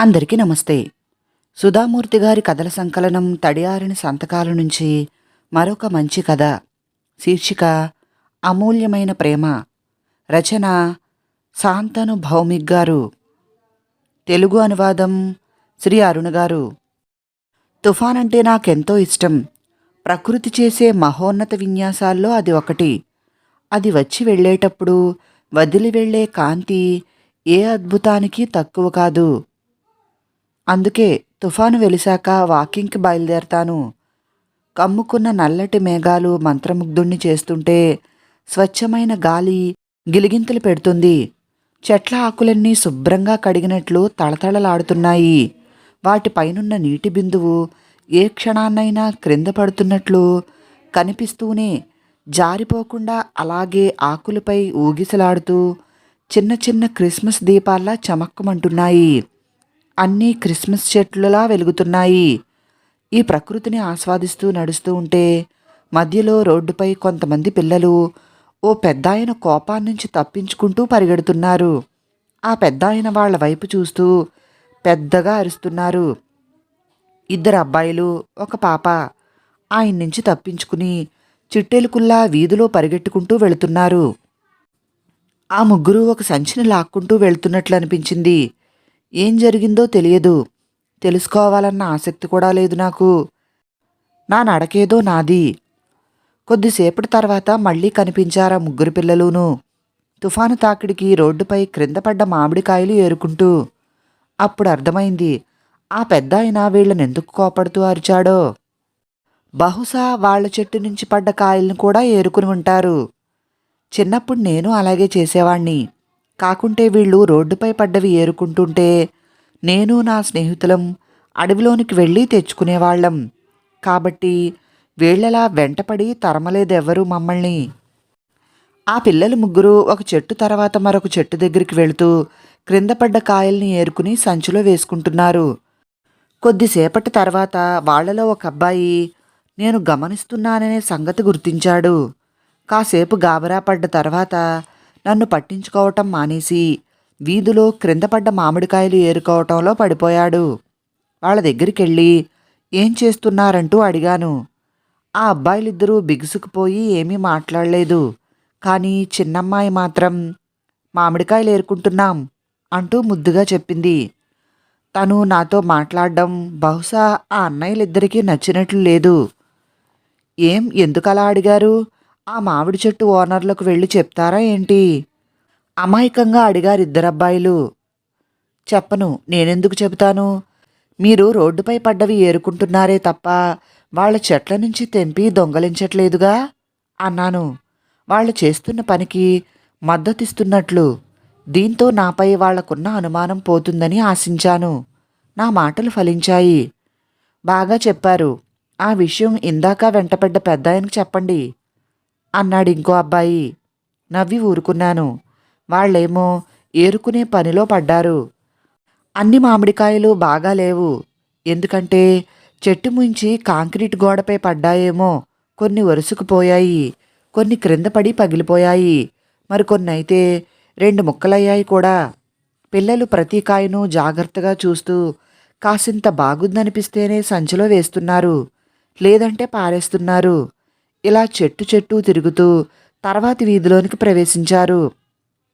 అందరికీ నమస్తే. సుధామూర్తి గారి కథల సంకలనం తడియారిన సంతకాల నుంచి మరొక మంచి కథ. శీర్షిక అమూల్యమైన ప్రేమ. రచన శాంతను భౌమిక్ గారు. తెలుగు అనువాదం శ్రీ అరుణ గారు. తుఫాన్ అంటే నాకెంతో ఇష్టం. ప్రకృతి చేసే మహోన్నత విన్యాసాల్లో అది ఒకటి. అది వచ్చి వెళ్ళేటప్పుడు వదిలి వెళ్ళే కాంతి ఏ అద్భుతానికి తక్కువ కాదు. అందుకే తుఫాను వెలిశాక వాకింగ్కి బయలుదేరతాను. కమ్ముకున్న నల్లటి మేఘాలు మంత్రముగ్ధుణ్ణి చేస్తుంటే స్వచ్ఛమైన గాలి గిలిగింతలు పెడుతుంది. చెట్ల ఆకులన్నీ శుభ్రంగా కడిగినట్లు తళతళలాడుతున్నాయి. వాటిపైనున్న నీటి బిందువు ఏ క్షణాన్నైనా క్రింద పడుతున్నట్లు కనిపిస్తూనే జారిపోకుండా అలాగే ఆకులపై ఊగిసలాడుతూ చిన్న చిన్న క్రిస్మస్ దీపాల్లా చమక్కమంటున్నాయి. అన్నీ క్రిస్మస్ చెట్లులా వెలుగుతున్నాయి. ఈ ప్రకృతిని ఆస్వాదిస్తూ నడుస్తూ ఉంటే మధ్యలో రోడ్డుపై కొంతమంది పిల్లలు ఓ పెద్దాయన కోపాన్నించి తప్పించుకుంటూ పరిగెడుతున్నారు. ఆ పెద్దాయన వాళ్ళ వైపు చూస్తూ పెద్దగా అరుస్తున్నారు. ఇద్దరు అబ్బాయిలు ఒక పాప ఆయన నుంచి తప్పించుకుని చిట్టెలుకుల్లా వీధిలో పరిగెట్టుకుంటూ వెళుతున్నారు. ఆ ముగ్గురు ఒక సంచిని లాక్కుంటూ వెళ్తున్నట్లు అనిపించింది ఏం జరిగిందో తెలియదు. తెలుసుకోవాలన్న ఆసక్తి కూడా లేదు నాకు. నా నడకేదో నాది. కొద్దిసేపటి తర్వాత మళ్ళీ కనిపించారా ముగ్గురు పిల్లలూను. తుఫాను తాకిడికి రోడ్డుపై క్రింద పడ్డ మామిడికాయలు ఏరుకుంటూ. అప్పుడు అర్థమైంది ఆ పెద్ద ఆయన వీళ్ళని ఎందుకు కోపడుతూ అరిచాడో. బహుశా వాళ్ళ చెట్టు నుంచి పడ్డ కాయలను కూడా ఏరుకుని ఉంటారు. చిన్నప్పుడు నేను అలాగే చేసేవాణ్ణి. కాకుంటే వీళ్ళు రోడ్డుపై పడ్డవి ఏరుకుంటుంటే నేను నా స్నేహితులం అడవిలోనికి వెళ్ళి తెచ్చుకునేవాళ్ళం. కాబట్టి వీళ్ళలా వెంటపడి తరమలేదెవ్వరూ మమ్మల్ని. ఆ పిల్లలు ముగ్గురు ఒక చెట్టు తర్వాత మరొక చెట్టు దగ్గరికి వెళుతూ క్రింద పడ్డ కాయల్ని ఏరుకుని సంచిలో వేసుకుంటున్నారు. కొద్దిసేపటి తర్వాత వాళ్ళలో ఒక అబ్బాయి నేను గమనిస్తున్నాననే సంగతి గుర్తించాడు. కాసేపు గాబరా పడ్డ తర్వాత నన్ను పట్టించుకోవటం మానేసి వీధిలో క్రింద పడ్డ మామిడికాయలు ఏరుకోవటంలో పడిపోయాడు. వాళ్ళ దగ్గరికెళ్ళి ఏం చేస్తున్నారంటూ అడిగాను. ఆ అబ్బాయిలిద్దరూ బిగుసుకుపోయి ఏమీ మాట్లాడలేదు. కానీ చిన్నమ్మాయి మాత్రం మామిడికాయలు ఏరుకుంటున్నాం అంటూ ముద్దుగా చెప్పింది. తను నాతో మాట్లాడడం బహుశా ఆ అన్నయ్యలిద్దరికీ నచ్చినట్లు లేదు. ఏం ఎందుకలా అడిగారు? ఆ మామిడి చెట్టు ఓనర్లకు వెళ్ళి చెప్తారా ఏంటి? అమాయకంగా అడిగారు ఇద్దరబ్బాయిలు. చెప్పను నేనెందుకు చెబుతాను? మీరు రోడ్డుపై పడ్డవి ఏరుకుంటున్నారే తప్ప వాళ్ళ చెట్ల నుంచి తెంపి దొంగలించట్లేదుగా? అన్నాను. వాళ్ళు చేస్తున్న పనికి మద్దతిస్తున్నట్లు. దీంతో నాపై వాళ్ళకున్న అనుమానం పోతుందని ఆశించాను. నా మాటలు ఫలించాయి. బాగా చెప్పారు. ఆ విషయం ఇందాక వెంటపడ్డ పెద్దాయనకు చెప్పండి. అన్నాడు ఇంకో అబ్బాయి. నవ్వి ఊరుకున్నాను. వాళ్ళేమో ఏరుకునే పనిలో పడ్డారు. అన్ని మామిడికాయలు బాగా లేవు. ఎందుకంటే చెట్టు ముంచి కాంక్రీట్ గోడపై పడ్డాయేమో. కొన్ని వరుసుకుపోయాయి కొన్ని క్రింద పడి పగిలిపోయాయి. మరికొన్ని అయితే రెండు ముక్కలయ్యాయి కూడా. పిల్లలు ప్రతి కాయను జాగ్రత్తగా చూస్తూ కాసింత బాగుందనిపిస్తేనే సంచిలో వేస్తున్నారు. లేదంటే పారేస్తున్నారు. ఇలా చెట్టు చెట్టు తిరుగుతూ తర్వాతి వీధిలోనికి ప్రవేశించారు.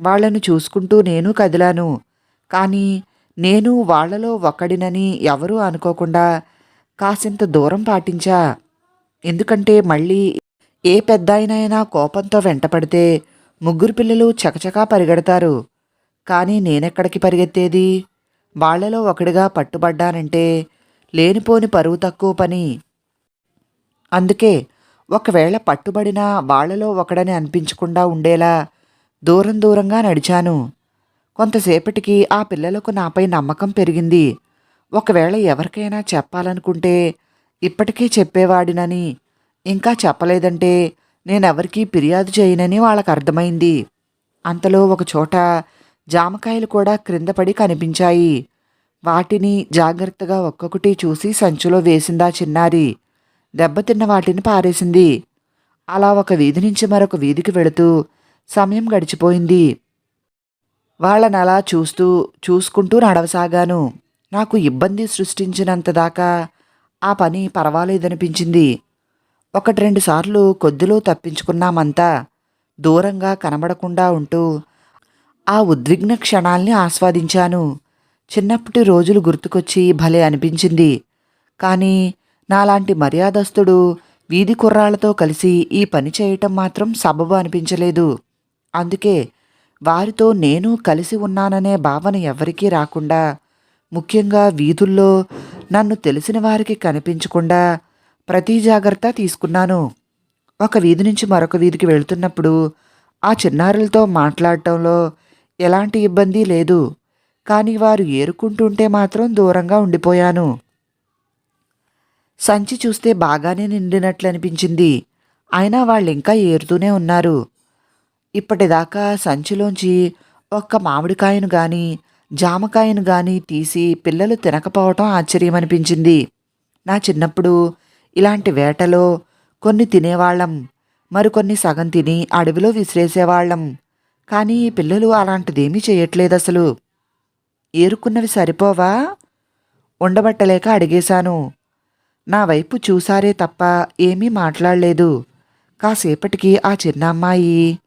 వాళ్ళను చూసుకుంటూ నేను కదిలాను. కానీ నేను వాళ్ళలో ఒకడినని ఎవరూ అనుకోకుండా కాసింత దూరం పాటించా. ఎందుకంటే మళ్ళీ ఏ పెద్దాయనైనా కోపంతో వెంటపడితే ముగ్గురు పిల్లలు చకచకా పరిగెడతారు. కానీ నేనెక్కడికి పరిగెత్తేది? వాళ్ళలో ఒకడిగా పట్టుబడ్డానంటే లేనిపోని పరువు తక్కువ పని. అందుకే ఒకవేళ పట్టుబడినా వాళ్ళలో ఒకడని అనిపించకుండా ఉండేలా దూరం దూరంగా నడిచాను. కొంతసేపటికి ఆ పిల్లలకు నాపై నమ్మకం పెరిగింది. ఒకవేళ ఎవరికైనా చెప్పాలనుకుంటే ఇప్పటికే చెప్పేవాడినని ఇంకా చెప్పలేదంటే నేనెవరికీ ఫిర్యాదు చేయనని వాళ్ళకు అర్థమైంది. అంతలో ఒక చోట జామకాయలు కూడా క్రిందపడి కనిపించాయి. వాటిని జాగ్రత్తగా ఒక్కొక్కటి చూసి సంచిలో వేసిందా చిన్నారి. దెబ్బతిన్న వాటిని పారేసింది. అలా ఒక వీధి నుంచి మరొక వీధికి వెళుతూ సమయం గడిచిపోయింది. వాళ్ళని అలా చూస్తూ చూసుకుంటూ నడవసాగాను. నాకు ఇబ్బంది సృష్టించినంత దాకా ఆ పని పర్వాలేదనిపించింది. ఒకటి రెండు సార్లు కొద్దిలో తప్పించుకున్నామంతా దూరంగా కనబడకుండా ఉంటూ ఆ ఉద్విగ్న క్షణాల్ని ఆస్వాదించాను. చిన్నప్పటి రోజులు గుర్తుకొచ్చి భలే అనిపించింది. కానీ నాలాంటి మర్యాదస్తుడు వీధి కుర్రాళ్ళతో కలిసి ఈ పని చేయటం మాత్రం సబబు అనిపించలేదు. అందుకే వారితో నేను కలిసి ఉన్నాననే భావన ఎవరికీ రాకుండా ముఖ్యంగా వీధుల్లో నన్ను తెలిసిన వారికి కనిపించకుండా ప్రతి జాగ్రత్త తీసుకున్నాను. ఒక వీధి నుంచి మరొక వీధికి వెళ్తున్నప్పుడు ఆ చిన్నారులతో మాట్లాడటంలో ఎలాంటి ఇబ్బంది లేదు. కానీ వారు ఏరుకుంటుంటే మాత్రం దూరంగా ఉండిపోయాను. సంచి చూస్తే బాగానే నిండినట్లు అనిపించింది అయినా వాళ్ళు ఇంకా ఏరుతూనే ఉన్నారు. ఇప్పటిదాకా సంచిలోంచి ఒక్క మామిడికాయను గాని జామకాయను గాని తీసి పిల్లలు తినకపోవటం ఆశ్చర్యమనిపించింది. నా చిన్నప్పుడు ఇలాంటి వేటలో కొన్ని తినేవాళ్ళం. మరికొన్ని సగం తిని అడవిలో విసిరేసేవాళ్ళం. కానీ పిల్లలు అలాంటిదేమీ చేయట్లేదు అసలు ఏరుకున్నవి సరిపోవా? ఉండబట్టలేక అడిగేశాను. నా వైపు చూసారే తప్ప ఏమీ మాట్లాడలేదు. కాసేపటికి ఆ చిన్న అమ్మాయి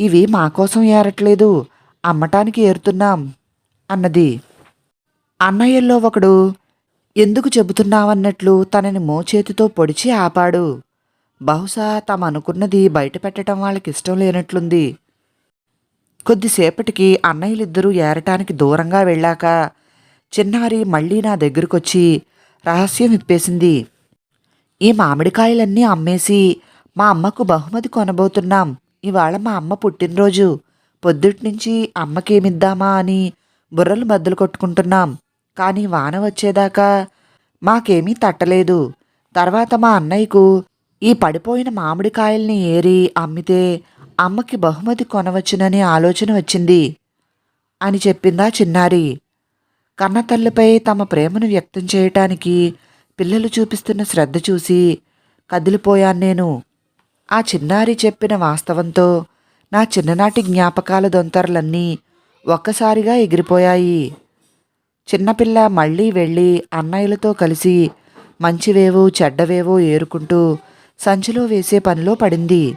ఇవి మా కోసం ఏరట్లేదు అమ్మటానికి ఏరుతున్నాం అన్నది. అన్నయ్యల్లో ఒకడు ఎందుకు చెబుతున్నావన్నట్లు తనని మోచేతితో పొడిచి ఆపాడు. బహుశా తమ అనుకున్నది బయట పెట్టడం వాళ్ళకి ఇష్టం లేనట్లుంది. కొద్దిసేపటికి అన్నయ్యలిద్దరూ ఏరటానికి దూరంగా వెళ్ళాక చిన్నారి మళ్ళీ నా దగ్గరకొచ్చి రహస్యం విప్పేసింది. ఈ మామిడికాయలన్నీ అమ్మేసి మా అమ్మకు బహుమతి కొనబోతున్నాం. ఇవాళ మా అమ్మ పుట్టినరోజు. పొద్దుట్నుంచి అమ్మకేమిద్దామా అని బుర్రలు బద్దలు కొట్టుకుంటున్నాం. కానీ వాన వచ్చేదాకా మాకేమీ తట్టలేదు. తర్వాత మా అన్నయ్యకు ఈ పడిపోయిన మామిడికాయల్ని ఏరి అమ్మితే అమ్మకి బహుమతి కొనవచ్చుననే ఆలోచన వచ్చింది అని చెప్పిందా చిన్నారి. కన్నతల్లిపై తమ ప్రేమను వ్యక్తం చేయటానికి పిల్లలు చూపిస్తున్న శ్రద్ధ చూసి కదిలిపోయాను నేను. ఆ చిన్నారి చెప్పిన వాస్తవంతో నా చిన్ననాటి జ్ఞాపకాల దొంతరలన్నీ ఒక్కసారిగా ఎగిరిపోయాయి. చిన్నపిల్ల మళ్ళీ వెళ్ళి అన్నయ్యలతో కలిసి మంచివేవో చెడ్డవేవో ఏరుకుంటూ సంచిలో వేసే పనిలో పడింది.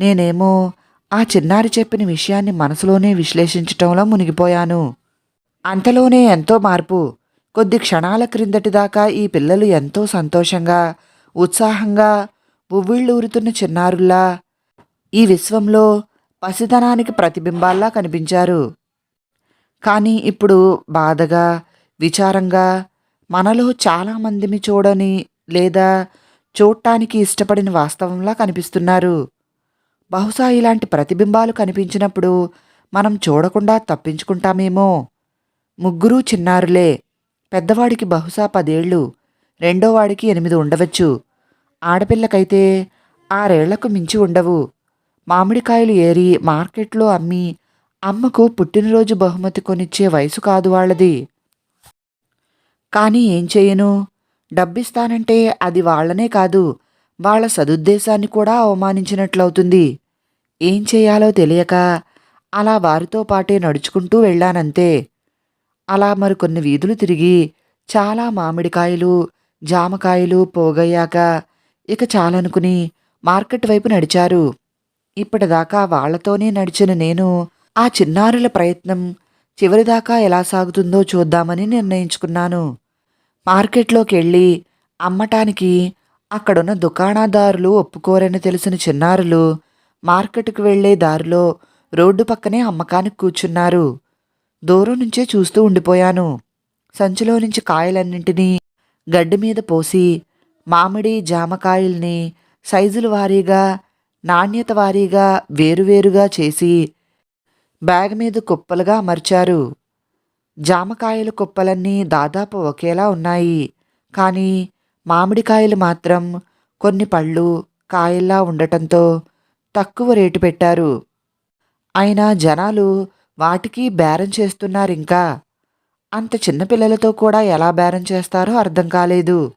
నేనేమో ఆ చిన్నారి చెప్పిన విషయాన్ని మనసులోనే విశ్లేషించటంలో మునిగిపోయాను. అంతలోనే ఎంతో మార్పు. కొద్ది క్షణాల క్రిందటి దాకా ఈ పిల్లలు ఎంతో సంతోషంగా ఉత్సాహంగా ఉవ్విళ్ళూరుతున్న చిన్నారుల్లా ఈ విశ్వంలో పసితనానికి ప్రతిబింబాల్లా కనిపించారు. కానీ ఇప్పుడు బాధగా విచారంగా మనలో చాలామందిని చూడని లేదా చూడటానికి ఇష్టపడిన వాస్తవంలా కనిపిస్తున్నారు. బహుశా ఇలాంటి ప్రతిబింబాలు కనిపించినప్పుడు మనం చూడకుండా తప్పించుకుంటామేమో. ముగ్గురూ చిన్నారులే. పెద్దవాడికి బహుశా పదేళ్ళు రెండోవాడికి ఎనిమిది ఉండవచ్చు. ఆడపిల్లకైతే ఆరేళ్ళకు మించి ఉండవు. మామిడికాయలు ఏరి మార్కెట్లో అమ్మి అమ్మకు పుట్టినరోజు బహుమతి కొనిచ్చే వయసు కాదు వాళ్ళది. కానీ ఏం చేయను? డబ్బిస్తానంటే అది వాళ్ళనే కాదు వాళ్ళ సదుద్దేశాన్ని కూడా అవమానించినట్లవుతుంది. ఏం చేయాలో తెలియక అలా వారితో పాటే నడుచుకుంటూ వెళ్ళానంతే. అలా మరికొన్ని వీధులు తిరిగి చాలా మామిడికాయలు జామకాయలు పోగయ్యాక ఇక చాలనుకుని మార్కెట్ వైపు నడిచారు. ఇప్పటిదాకా వాళ్ళతోనే నడిచిన నేను ఆ చిన్నారుల ప్రయత్నం చివరిదాకా ఎలా సాగుతుందో చూద్దామని నిర్ణయించుకున్నాను. మార్కెట్లోకి వెళ్ళి అమ్మటానికి అక్కడున్న దుకాణదారులు ఒప్పుకోరని తెలిసిన చిన్నారులు మార్కెట్కు వెళ్ళే దారిలో రోడ్డు పక్కనే అమ్మకానికి కూర్చున్నారు. దూరం నుంచే చూస్తూ ఉండిపోయాను. సంచిలో నుంచి కాయలన్నింటినీ గడ్డి మీద పోసి మామిడి జామకాయల్ని సైజుల వారీగా నాణ్యత వారీగా వేరువేరుగా చేసి బ్యాగ్ మీద కుప్పలుగా అమర్చారు. జామకాయల కుప్పలన్నీ దాదాపు ఒకేలా ఉన్నాయి. కానీ మామిడికాయలు మాత్రం కొన్ని పళ్ళు కాయల్లా ఉండటంతో తక్కువ రేటు పెట్టారు. అయినా జనాలు వాటికి బేరం చేస్తున్నారు ఇంకా అంత చిన్నపిల్లలతో కూడా ఎలా బేరం చేస్తారో అర్థం కాలేదు.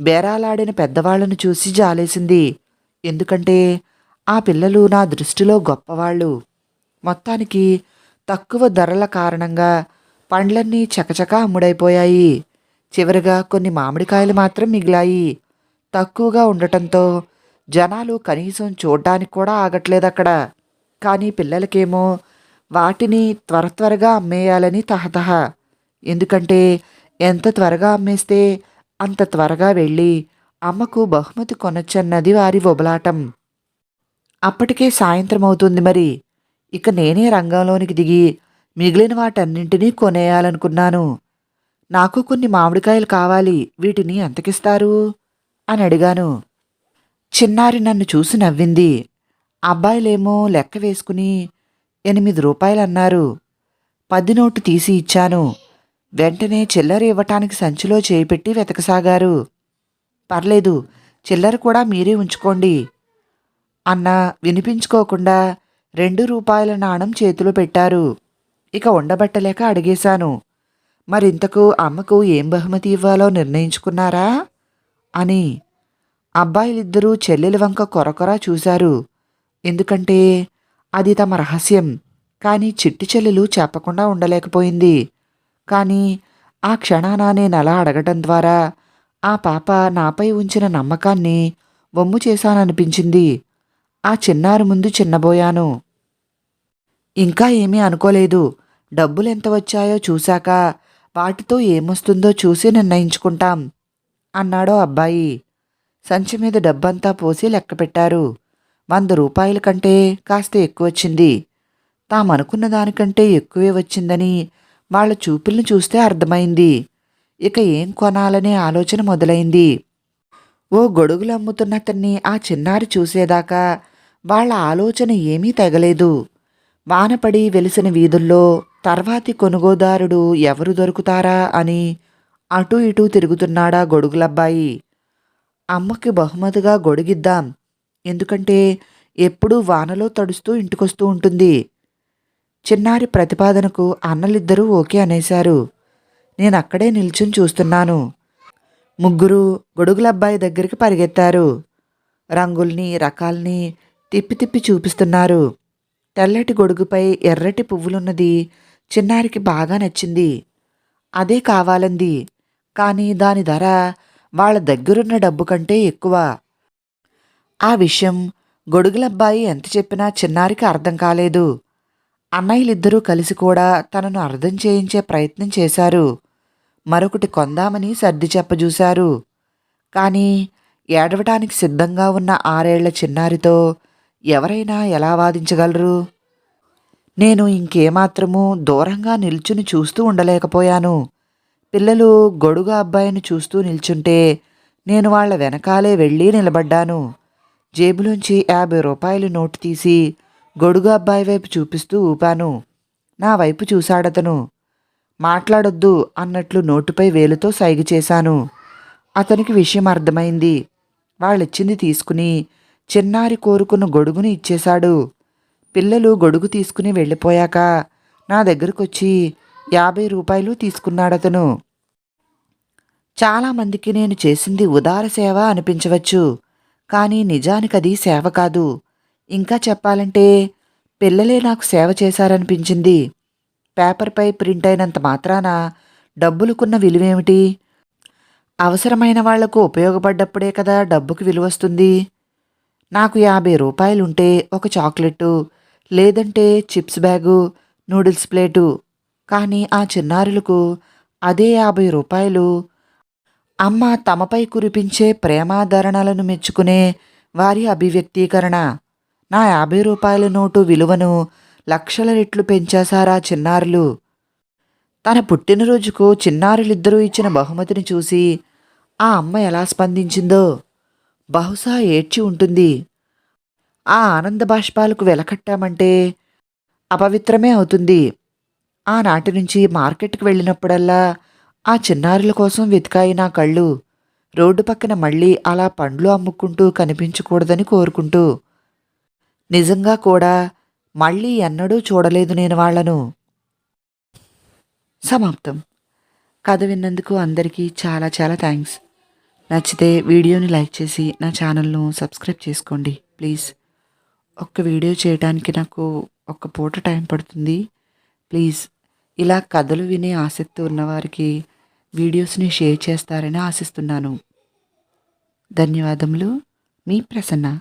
బేరాలాడిన పెద్దవాళ్ళను చూసి జాలేసింది. ఎందుకంటే ఆ పిల్లలు నా దృష్టిలో గొప్పవాళ్ళు. మొత్తానికి తక్కువ ధరల కారణంగా పండ్లన్నీ చకచకా అమ్ముడైపోయాయి. చివరిగా కొన్ని మామిడికాయలు మాత్రం మిగిలాయి. తక్కువగా ఉండటంతో జనాలు కనీసం చూడ్డానికి కూడా ఆగట్లేదు అక్కడ కానీ పిల్లలకేమో వాటిని త్వర త్వరగా అమ్మేయాలని తహతహ. ఎందుకంటే ఎంత త్వరగా అమ్మేస్తే అంత త్వరగా వెళ్ళి అమ్మకు బహుమతి కొనొచ్చన్నది వారి ఒబలాటం అప్పటికే సాయంత్రం అవుతుంది మరి. ఇక నేనే రంగంలోనికి దిగి మిగిలిన వాటన్నింటినీ కొనేయాలనుకున్నాను. నాకు కొన్ని మామిడికాయలు కావాలి వీటిని ఎంతకిస్తారు? అని అడిగాను. చిన్నారి నన్ను చూసి నవ్వింది. అబ్బాయిలేమో లెక్క వేసుకుని ఎనిమిది రూపాయలన్నారు. పది నోటు తీసి ఇచ్చాను. వెంటనే చిల్లర ఇవ్వటానికి సంచిలో చేయిపెట్టి వెతకసాగారు. పర్లేదు చిల్లర కూడా మీరే ఉంచుకోండి. అన్న వినిపించుకోకుండా రెండు రూపాయల నాణం చేతిలో పెట్టారు. ఇక ఉండబట్టలేక అడిగేశాను. మరింతకు అమ్మకు ఏం బహుమతి ఇవ్వాలో నిర్ణయించుకున్నారా? అని. అబ్బాయిలిద్దరూ చెల్లెలి వంక కొరకొర చూశారు. ఎందుకంటే అది తమ రహస్యం. కానీ చిట్టి చెల్లెలు చెప్పకుండా ఉండలేకపోయింది. కానీ ఆ క్షణాన నేను అలా అడగటం ద్వారా ఆ పాప నాపై ఉంచిన నమ్మకాన్ని వమ్ము చేశాననిపించింది. ఆ చిన్నారి ముందు చిన్నబోయాను. ఇంకా ఏమీ అనుకోలేదు. డబ్బులు ఎంత వచ్చాయో చూశాక వాటితో ఏమొస్తుందో చూసి నిర్ణయించుకుంటాం అన్నాడో అబ్బాయి. సంచి మీద డబ్బంతా పోసి లెక్కపెట్టారు. వంద రూపాయల కంటే కాస్త ఎక్కువ వచ్చింది. తామనుకున్న దానికంటే ఎక్కువే వచ్చిందని వాళ్ళ చూపుల్ని చూస్తే అర్థమైంది. ఇక ఏం కొనాలనే ఆలోచన మొదలైంది. ఓ గొడుగులు అమ్ముతున్నతన్ని ఆ చిన్నారి చూసేదాకా వాళ్ళ ఆలోచన ఏమీ తెగలేదు. వానపడి వెలిసిన వీధుల్లో తర్వాతి కొనుగోదారుడు ఎవరు దొరుకుతారా అని అటూ ఇటూ తిరుగుతున్నాడా గొడుగులబ్బాయి. అమ్మకి బహుమతిగా గొడుగిద్దాం ఎందుకంటే ఎప్పుడూ వానలో తడుస్తూ ఇంటికొస్తూ ఉంటుంది. చిన్నారి ప్రతిపాదనకు అన్నలిద్దరూ ఓకే అనేశారు. నేను అక్కడే నిల్చుని చూస్తున్నాను. ముగ్గురు గొడుగులబ్బాయి దగ్గరికి పరిగెత్తారు. రంగుల్ని రకాల్ని తిప్పి తిప్పి చూపిస్తున్నారు. తెల్లటి గొడుగుపై ఎర్రటి పువ్వులున్నది చిన్నారికి బాగా నచ్చింది. అదే కావాలంది. కానీ దాని ధర వాళ్ళ దగ్గరున్న డబ్బు కంటే ఎక్కువ. ఆ విషయం గొడుగులబ్బాయి ఎంత చెప్పినా చిన్నారికి అర్థం కాలేదు. అన్నయ్యలిద్దరూ కలిసి కూడా తనను అర్థం చేయించే ప్రయత్నం చేశారు. మరొకటి కొందామని సర్ది చెప్పజూశారు. కానీ ఏడవటానికి సిద్ధంగా ఉన్న ఆరేళ్ళ చిన్నారితో ఎవరైనా ఎలా వాదించగలరు? నేను ఇంకేమాత్రమూ దూరంగా నిల్చుని చూస్తూ ఉండలేకపోయాను. పిల్లలు గొడుగు అబ్బాయిని చూస్తూ నిల్చుంటే నేను వాళ్ళ వెనకాలే వెళ్ళి నిలబడ్డాను. జేబులోంచి యాభై రూపాయలు నోటు తీసి గొడుగు అబ్బాయి వైపు చూపిస్తూ ఊపాను. నా వైపు చూశాడతను. మాట్లాడొద్దు అన్నట్లు నోటుపై వేలుతో సైగ చేశాను. అతనికి విషయం అర్థమైంది. వాళ్ళిచ్చింది తీసుకుని చిన్నారి కోరుకున్న గొడుగుని ఇచ్చేశాడు. పిల్లలు గొడుగు తీసుకుని వెళ్ళిపోయాక నా దగ్గరకొచ్చి యాభై రూపాయలు తీసుకున్నాడతను. చాలామందికి నేను చేసింది ఉదార సేవ అనిపించవచ్చు. కానీ నిజానికది సేవ కాదు. ఇంకా చెప్పాలంటే పిల్లలే నాకు సేవ చేశారనిపించింది. పేపర్పై ప్రింట్ అయినంత మాత్రాన డబ్బులుకున్న విలువేమిటి? అవసరమైన వాళ్ళకు ఉపయోగపడ్డప్పుడే కదా డబ్బుకి విలువస్తుంది నాకు యాభై రూపాయలుంటే ఒక చాక్లెట్టు లేదంటే చిప్స్ బ్యాగు నూడిల్స్ ప్లేటు. కానీ ఆ చిన్నారులకు అదే యాభై రూపాయలు అమ్మ తమపై కురిపించే ప్రేమాదరణలను మెచ్చుకునే వారి అభివ్యక్తీకరణ. నా యాభై రూపాయల నోటు విలువను లక్షల రెట్లు పెంచేశారా చిన్నారులు? తన పుట్టినరోజుకు చిన్నారులిద్దరూ ఇచ్చిన బహుమతిని చూసి ఆ అమ్మ ఎలా స్పందించిందో బహుశా ఏడ్చి ఉంటుంది. ఆ ఆనంద బాష్పాలకు వెలకట్టామంటే అపవిత్రమే అవుతుంది. ఆనాటి నుంచి మార్కెట్కి వెళ్ళినప్పుడల్లా ఆ చిన్నారుల కోసం వెతికాయి నా కళ్ళు. రోడ్డు పక్కన మళ్ళీ అలా పండ్లు అమ్ముకుంటూ కనిపించకూడదని కోరుకుంటూ. నిజంగా కూడా మళ్ళీ ఎన్నడూ చూడలేదు నేను వాళ్ళను. సమాప్తం. కథ విన్నందుకు అందరికీ చాలా చాలా థ్యాంక్స్. నచ్చితే వీడియోని లైక్ చేసి నా ఛానల్ను సబ్స్క్రైబ్ చేసుకోండి ప్లీజ్. ఒక్క వీడియో చేయడానికి నాకు ఒక్క పూట టైం పడుతుంది. ప్లీజ్. ఇలా కథలు వినే ఆసక్తి ఉన్నవారికి వీడియోస్ని షేర్ చేస్తారని ఆశిస్తున్నాను. ధన్యవాదములు. మీ ప్రసన్న.